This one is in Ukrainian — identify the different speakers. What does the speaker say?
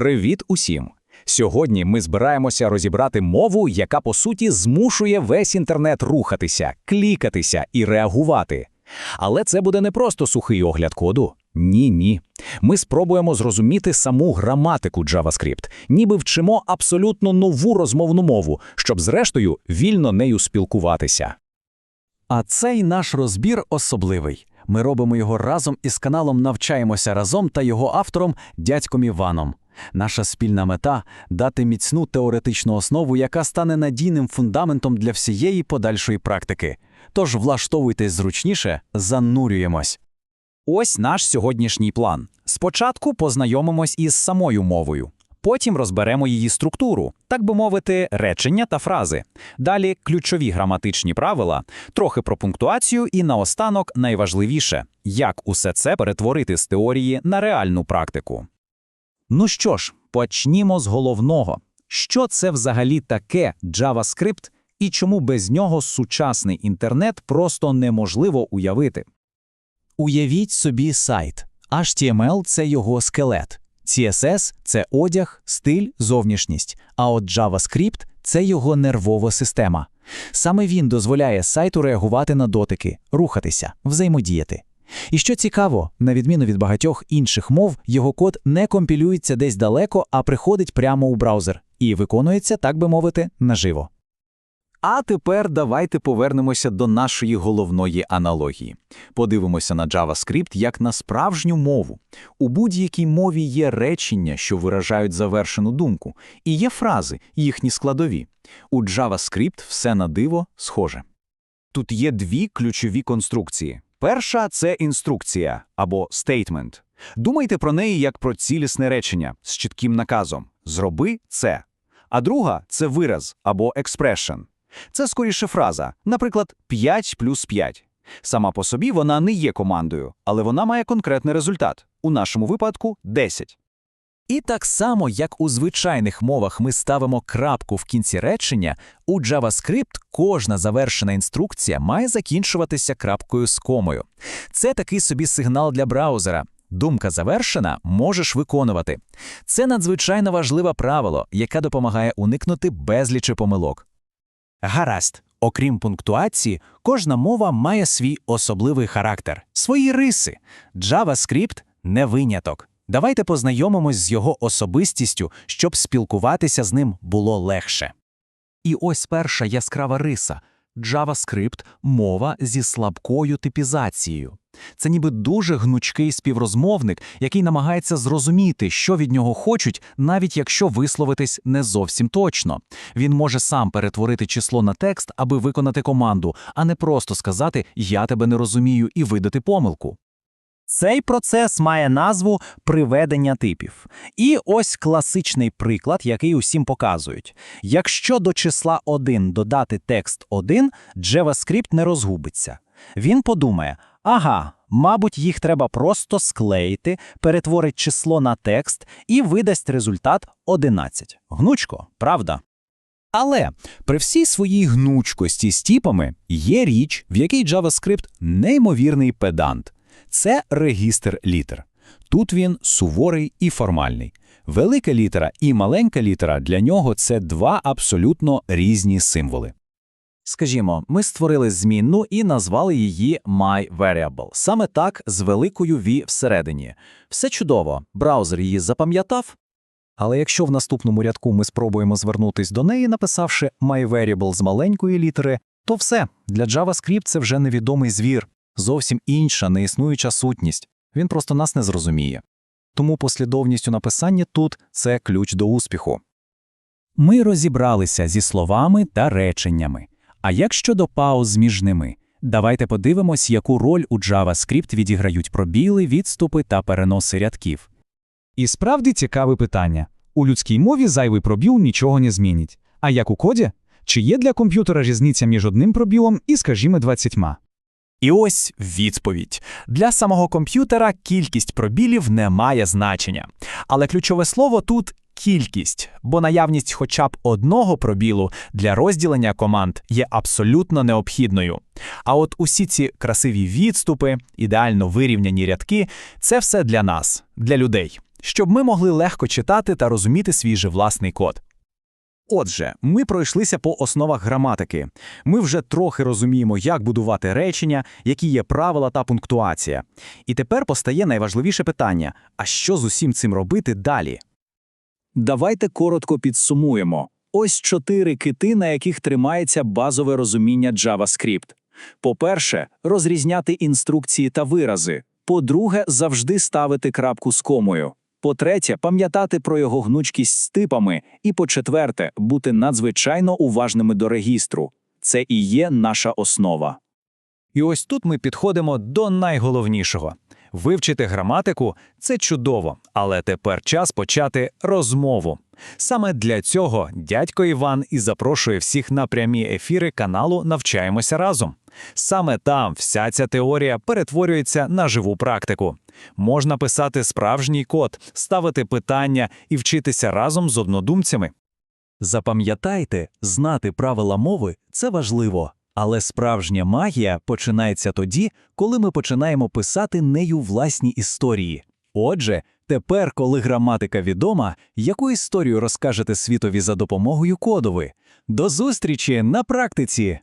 Speaker 1: Привіт усім! Сьогодні ми збираємося розібрати мову, яка по суті змушує весь інтернет рухатися, клікатися і реагувати. Але це буде не просто сухий огляд коду. Ні, ні. Ми спробуємо зрозуміти саму граматику JavaScript, ніби вчимо абсолютно нову розмовну мову, щоб зрештою вільно нею спілкуватися.
Speaker 2: А цей наш розбір особливий. Ми робимо його разом із каналом Навчаємося разом та його автором дядьком Іваном. Наша спільна мета дати міцну теоретичну основу, яка стане надійним фундаментом для всієї подальшої практики. Тож влаштовуйтесь зручніше, занурюємось.
Speaker 1: Ось наш сьогоднішній план. Спочатку познайомимось із самою мовою. Потім розберемо її структуру, так би мовити, речення та фрази. Далі ключові граматичні правила, трохи про пунктуацію і наостанок найважливіше як усе це перетворити з теорії на реальну практику. Ну що ж, почнімо з головного. Що це взагалі таке JavaScript і чому без нього сучасний інтернет просто неможливо уявити?
Speaker 2: Уявіть собі сайт. HTML – це його скелет. CSS – це одяг, стиль, зовнішність, а от JavaScript – це його нервова система. Саме він дозволяє сайту реагувати на дотики, рухатися, взаємодіяти. І що цікаво, на відміну від багатьох інших мов, його код не компілюється десь далеко, а приходить прямо у браузер і виконується, так би мовити, наживо.
Speaker 1: А тепер давайте повернемося до нашої головної аналогії. Подивимося на JavaScript як на справжню мову. У будь-якій мові є речення, що виражають завершену думку, і є фрази, їхні складові. У JavaScript все на диво схоже. Тут є дві ключові конструкції. Перша це інструкція або statement. Думайте про неї як про цілісне речення з чітким наказом Зроби це. А друга це вираз або expression. Це скоріше фраза, наприклад, 5 плюс 5. Сама по собі вона не є командою, але вона має конкретний результат. У нашому випадку 10.
Speaker 2: І так само, як у звичайних мовах ми ставимо крапку в кінці речення, у JavaScript кожна завершена інструкція має закінчуватися крапкою з комою. Це такий собі сигнал для браузера. Думка завершена, можеш виконувати. Це надзвичайно важливе правило, яке допомагає уникнути безлічі помилок. Гаразд, окрім пунктуації, кожна мова має свій особливий характер, свої риси. JavaScript – не виняток. Давайте познайомимось з його особистістю, щоб спілкуватися з ним було легше. І ось перша яскрава риса JavaScript – мова зі слабкою типізацією. Це ніби дуже гнучкий співрозмовник, який намагається зрозуміти, що від нього хочуть, навіть якщо висловитись не зовсім точно. Він може сам перетворити число на текст, аби виконати команду, а не просто сказати Я тебе не розумію і видати помилку.
Speaker 3: Цей процес має назву приведення типів. І ось класичний приклад, який усім показують. Якщо до числа 1 додати текст 1, JavaScript не розгубиться. Він подумає: ага, мабуть, їх треба просто склеїти, перетворить число на текст і видасть результат 11. Гнучко, правда?
Speaker 1: Але при всій своїй гнучкості з типами є річ, в якій JavaScript неймовірний педант. Це регістр літер. Тут він суворий і формальний. Велика літера і маленька літера для нього це два абсолютно різні символи.
Speaker 2: Скажімо, ми створили змінну і назвали її MyVariable. Саме так з великою V всередині. Все чудово, браузер її запам'ятав. Але якщо в наступному рядку ми спробуємо звернутись до неї, написавши MyVariable з маленької літери, то все, для JavaScript це вже невідомий звір, зовсім інша, неіснуюча сутність. Він просто нас не зрозуміє. Тому послідовність у написанні тут це ключ до успіху.
Speaker 1: Ми розібралися зі словами та реченнями. А як щодо пауз між ними? Давайте подивимось, яку роль у JavaScript відіграють пробіли, відступи та переноси рядків. І справді цікаве питання. У людській мові зайвий пробіл нічого не змінить. А як у коді? Чи є для комп'ютера різниця між одним пробілом і, скажімо, двадцятьма?
Speaker 2: І ось відповідь. Для самого комп'ютера кількість пробілів не має значення. Але ключове слово тут кількість, бо наявність хоча б одного пробілу для розділення команд є абсолютно необхідною. А от усі ці красиві відступи, ідеально вирівняні рядки це все для нас, для людей. щоб ми могли легко читати та розуміти свій же власний код.
Speaker 3: Отже, ми пройшлися по основах граматики. Ми вже трохи розуміємо, як будувати речення, які є правила та пунктуація. І тепер постає найважливіше питання: а що з усім цим робити далі? Давайте коротко підсумуємо. Ось чотири кити, на яких тримається базове розуміння JavaScript. По-перше, розрізняти інструкції та вирази. По-друге, завжди ставити крапку з комою. По-третє, пам'ятати про його гнучкість з типами. І по-четверте, бути надзвичайно уважними до регістру. Це і є наша основа.
Speaker 2: І ось тут ми підходимо до найголовнішого. Вивчити граматику це чудово, але тепер час почати розмову. Саме для цього дядько Іван і запрошує всіх на прямі ефіри каналу Навчаємося разом. Саме там вся ця теорія перетворюється на живу практику. Можна писати справжній код, ставити питання і вчитися разом з однодумцями.
Speaker 3: Запам'ятайте, знати правила мови це важливо, але справжня магія починається тоді, коли ми починаємо писати нею власні історії. Отже, тепер, коли граматика відома, яку історію розкажете світові за допомогою кодови? До зустрічі на практиці!